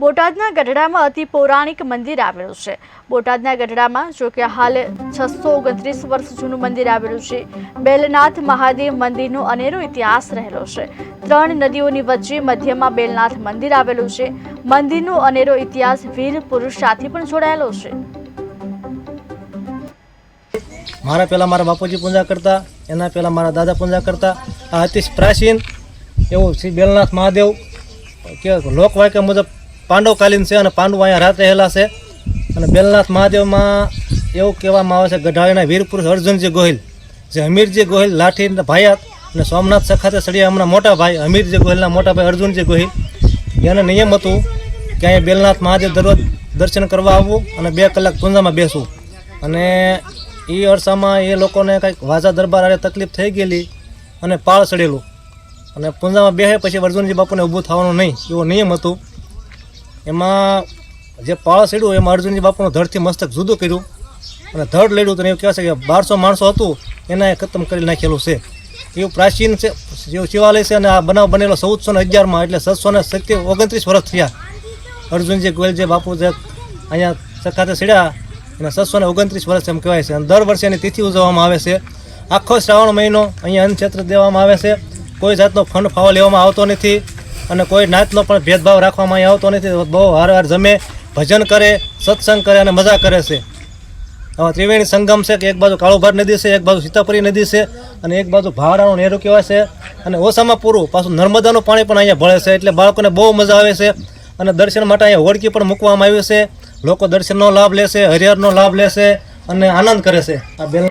બોટાદના ગઢડામાં અતિ પૌરાણિક મંદિર આવેલું છે. બોટાદના ગઢડામાં જો કે હાલ છસો ઓગણત્રીસ વર્ષ જૂનું મંદિર આવેલું છે. બેલનાથ મહાદેવ મંદિરનો અનેરો ઇતિહાસ રહેલો છે. ત્રણ નદીઓની વચ્ચે મધ્યમાં બેલનાથ મંદિર આવેલું છે. મંદિરનો અનેરો ઇતિહાસ વીર પુરુષ સાથે પણ જોડાયેલો છે. મારા પહેલાં મારા બાપુજી પૂજા કરતા, એના પહેલાં મારા દાદા પૂજા કરતા, આ અતિ પ્રાચીન એવું શ્રી બેલનાથ મહાદેવ, કે લોકવાક્ય મુજબ પાંડવકાલીન છે અને પાંડવ અહીંયા રાત રહેલા છે. અને બેલનાથ મહાદેવમાં એવું કહેવામાં આવે છે, ગઢાળીના વીર પુરુષ અર્જુનજી ગોહિલ, જે હમીરજી ગોહિલ લાઠી ભાયાત અને સોમનાથ સખાતે સળિયા હમણાં મોટા ભાઈ હમીરજી ગોહિલના મોટા ભાઈ અર્જુનજી ગોહિલ. એને નિયમ હતું કે અહીંયા બેલનાથ મહાદેવ દરરોજ દર્શન કરવા આવવું અને બે કલાક પૂંજામાં બેસવું. અને એ અરસામાં એ લોકોને કંઈક વાજા દરબાર આરે તકલીફ થઈ ગયેલી અને પાળ ચડેલું અને પૂંજામાં બેસે પછી અર્જુનજી બાપુને ઊભું થવાનું નહીં, એવો નિયમ હતું. એમાં જે પાળ ચડ્યું એમાં અર્જુનજી બાપુનું ધડથી મસ્તક જુદું કર્યું. અને ધડ લેડ્યું તો એવું કહેવાય છે કે બારસો માણસો હતું, એને ખતમ કરી નાખેલું છે. એવું પ્રાચીન છે જેવું શિવાલય છે અને આ બનાવ બનેલો ચૌદસો ને અગિયારમાં એટલે છસો ને સત્ય ઓગણત્રીસ વર્ષ થયા. અર્જુનજી ગોયલ જે બાપુ જે અહીંયા સખાતે ચડ્યા અને છસો ને ઓગણત્રીસ વર્ષ એમ કહેવાય છે. અને દર વર્ષે એની તિથિ ઉજવવામાં આવે છે. આખો શ્રાવણ મહિનો અહીંયા અન્નક્ષેત્ર દેવામાં આવે છે. કોઈ જાતનો ફંડ ફાવો લેવામાં આવતો નથી. અને કોઈ નાતનો પણ ભેદભાવ રાખવામાં અહીં આવતો નથી. બહુ હાર હાર જમે, ભજન કરે, સત્સંગ કરે અને મજા કરે છે. હવે ત્રિવેણી સંગમ છે કે એક બાજુ કાળુભાર નદી છે, એક બાજુ સીતાપુરી નદી છે અને એક બાજુ ભાવરાનું નેરું કહેવાય છે અને ઓછામાં પૂરું પાછું નર્મદાનું પાણી પણ અહીંયા ભળે છે એટલે બાળકોને બહુ મજા આવે છે અને દર્શન માટે અહીંયા હોડકી પણ મૂકવામાં આવી છે. લોકો દર્શનનો લાભ લેશે હરિહરનો લાભ લેશે અને આનંદ કરે છે. આ બેલ